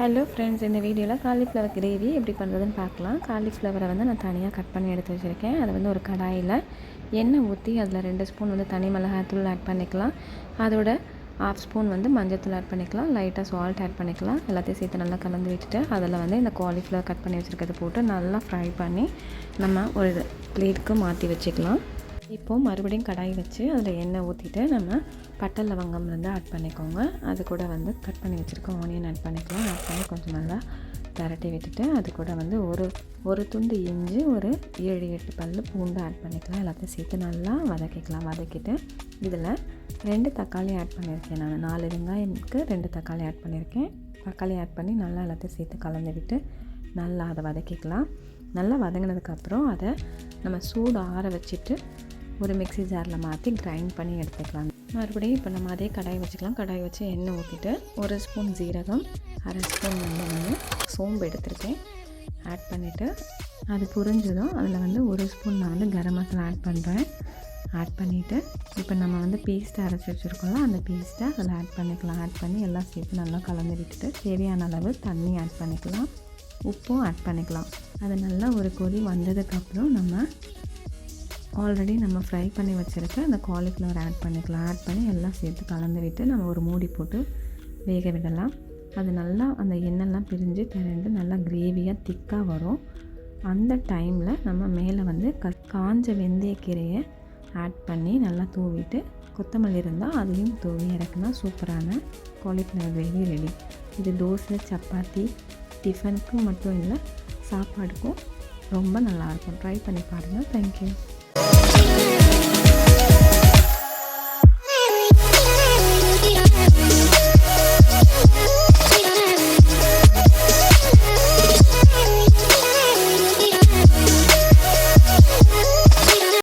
Hello friends இந்த வீடியோவில் cauliflower gravy எப்படி பண்ணுறதுன்னு பார்க்கலாம். காலிஃப்ளவரை வந்து நான் தனியாக கட் பண்ணி எடுத்து வச்சுருக்கேன். அதை வந்து ஒரு கடாயில் எண்ணெய் ஊற்றி அதில் ரெண்டு ஸ்பூன் வந்து தனி மிளகாய்த்தூள் ஆட் பண்ணிக்கலாம். அதோட ஆஃப் ஸ்பூன் வந்து மஞ்சத்தூள் ஆட் பண்ணிக்கலாம். லைட்டாக சால்ட் ஆட் பண்ணிக்கலாம். எல்லாத்தையும் சேர்த்து நல்லா கலந்து வச்சுட்டு அதில் வந்து இந்த காலிஃப்ளவர் கட் பண்ணி வச்சுருக்கிறத போட்டு நல்லா ஃப்ரை பண்ணி நம்ம ஒரு பிளேட்டுக்கு மாற்றி வச்சுக்கலாம். இப்போது மறுபடியும் கடாய் வச்சு அதில் எண்ணெய் ஊற்றிட்டு நம்ம பட்டை லவங்கம் வந்து ஆட் பண்ணிக்கோங்க. அது கூட வந்து கட் பண்ணி வச்சுருக்கோம் ஆனியன் ஆட் பண்ணிக்கலாம். ஆட் பண்ணி கொஞ்சம் நல்லா திரட்டி விட்டுட்டு அது கூட வந்து ஒரு ஒரு துண்டு இஞ்சி ஒரு ஏழு எட்டு பல் பூண்டு ஆட் பண்ணிக்கலாம். எல்லாத்தையும் சேர்த்து நல்லா வதக்கிக்கலாம். வதக்கிட்டு இதில் ரெண்டு தக்காளி ஆட் பண்ணியிருக்கேன் நான். நாலு வெங்காயத்துக்கு ரெண்டு தக்காளி ஆட் பண்ணியிருக்கேன். தக்காளி ஆட் பண்ணி நல்லா எல்லாத்தையும் சேர்த்து கலந்து விட்டு நல்லா அதை வதக்கிக்கலாம். நல்லா வதங்கினதுக்கப்புறம் அதை நம்ம சூடு ஆற வச்சுட்டு ஒரு மிக்ஸி ஜாரில் மாற்றி கிரைண்ட் பண்ணி எடுத்துக்கலாம். மறுபடியும் இப்போ நம்ம அதே கடாய் வச்சுக்கலாம். கடாய் வச்சு எண்ணெய் ஊற்றிட்டு ஒரு ஸ்பூன் ஜீரகம் அரை ஸ்பூன் வந்து நான் சோம்பு எடுத்திருக்கேன். ஆட் பண்ணிவிட்டு அது புரிஞ்சதும். அதில் வந்து ஒரு ஸ்பூன் நான் வந்து கரம் மசாலா ஆட் பண்ணுறேன். ஆட் பண்ணிவிட்டு இப்போ நம்ம வந்து பேஸ்ட்டை அரைச்சி வச்சுருக்கோம்ல அந்த பேஸ்ட்டை அதில் ஆட் பண்ணிக்கலாம். ஆட் பண்ணி எல்லாம் சேர்த்து நல்லா கலந்து விட்டுட்டு தேவையான அளவு தண்ணி ஆட் பண்ணிக்கலாம். உப்பும் ஆட் பண்ணிக்கலாம். அது நல்லா ஒரு கொதி வந்ததுக்கப்புறம் நம்ம ஆல்ரெடி நம்ம ஃப்ரை பண்ணி வச்சுருக்க அந்த காலிஃப்ளவர் ஆட் பண்ணிக்கலாம். ஆட் பண்ணி எல்லாம் சேர்த்து கலந்து விட்டு நம்ம ஒரு மூடி போட்டு வேக விடலாம். அது நல்லா அந்த எண்ணெய்லாம் பிரிஞ்சு திரண்டு நல்லா கிரேவியாக திக்காக வரும். அந்த டைமில் நம்ம மேலே வந்து க காஞ்ச வெந்தயக்கீரையை ஆட் பண்ணி நல்லா தூவிட்டு கொத்தமல்லி இருந்தால் அதையும் தூவி இறக்குனா சூப்பரான காலிஃப்ளவர் கிரேவி ரெடி இது தோசை சப்பாத்தி டிஃபனுக்கும் மட்டும் இல்லை சாப்பாடுக்கும் ரொம்ப நல்லாயிருக்கும் ட்ரை பண்ணி பாருங்கள் தேங்க்யூ Yeah.